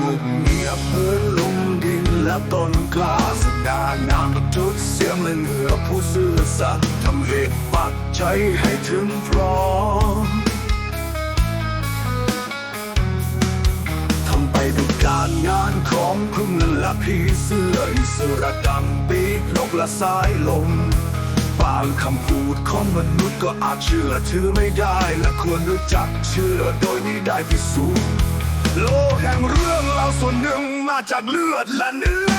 งบเงียบเหมือนลมดินและต้นกล้าสดางามกับทุกเสียงและเหนือผู้ซื่อสัตย์ทำเหตุปักใจให้ถึงพร้อมทำไปด้วยการงานของพึ่งและพี่เสื้ออิสระดังปีกนกและสายลมบางคำพูดของมนุษย์ก็อาจเชื่อถือไม่ได้ และควรรู้จักเชื่อโดยไม่ได้พิสูจน์ โลกแห่งเรื่องเราส่วนหนึ่งมาจากเลือดและเนื้อ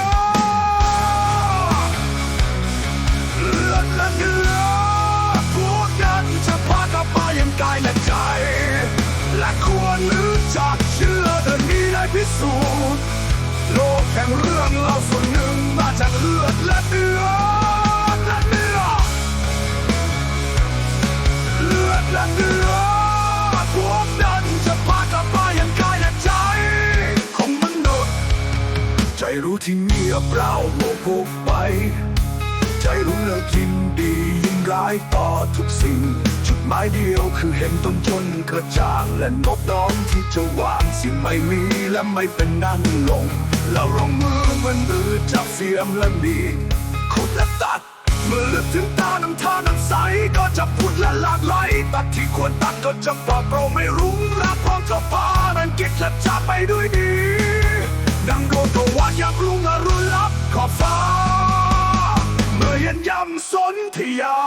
เลือดและเนื้อพวกนั้นจะพากับมายังกายและใจ และควรรู้จักเชื่อเดินนี้ได้พิสูจน์โลกแห่งเรื่องเราส่วนหนึ่งมาจากเลือดและเนื้อและเนื้อเลือดและเนื้อ รู้ที่เงียบเราโมพกไป ใจรู้เลิกยินดียิ่งร้ายต่อทุกสิ่ง จุดหมายเดียวคือเห็นต้นจนกระจ่างและนบน้อมที่จะวางสิ่งไม่มีและไม่เป็นนั่งลง เราลงมือมันมือจับเสียมและมีขุดและตัดเมื่อลึกถึงตาน้ำท่าน้ำใสก็จะพูดและหลากไหลตัดที่ควรตัดก็จะปลอดโปร่งไม่รุ้งรักพร้อมจะพานั้นกิจและจะไปด้วยดี ดังโดนตัววานยากรุ่งอรุณลับขอบฟ้า เมื่อเย็นยำสนธยา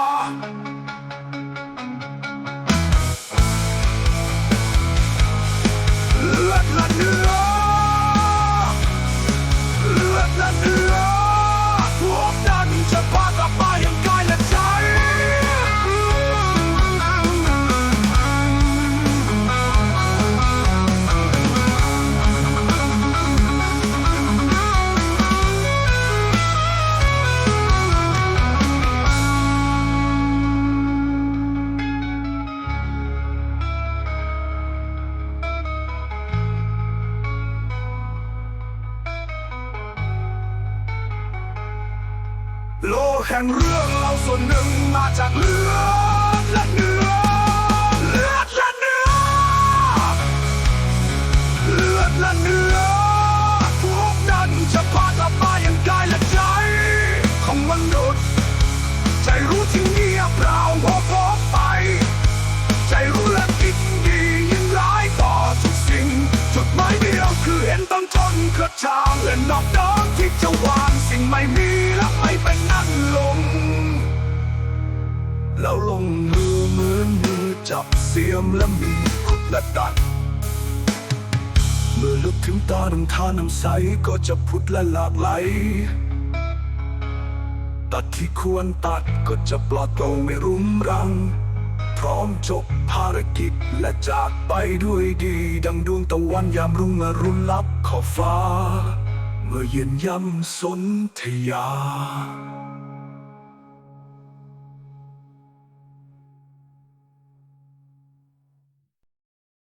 โลกแห่งเรื่องเราส่วนหนึ่งมาจากเลือดและเนื้อ เลือดและเนื้อ เลือดและเนื้อ พวกนั้นจะพากลับมาอย่างกายและใจ ของมนุษย์ ใจรู้ที่เงียบเราพอพบไป ใจรู้และคิดดียิ่งร้ายต่อทุกสิ่ง จุดหมายเดียวคือเห็นต้องทนกระชางและนอกน้อมที่จะวางสิ่งไม่มี แล้วลงมือเหมือนมือจับเสียมและมีขุดและตัด เมื่อลึกถึงตาน้ำท่าน้ำใสก็จะพุดและหลากไหล ตัดที่ควรตัดก็จะปลอดโปร่งไม่รุมรัง พร้อมจบภารกิจและจากไปด้วยดี ดังดวงตะวันยามรุ่งอรุณลับขอบฟ้า เมื่อเย็นย่ำสนธยา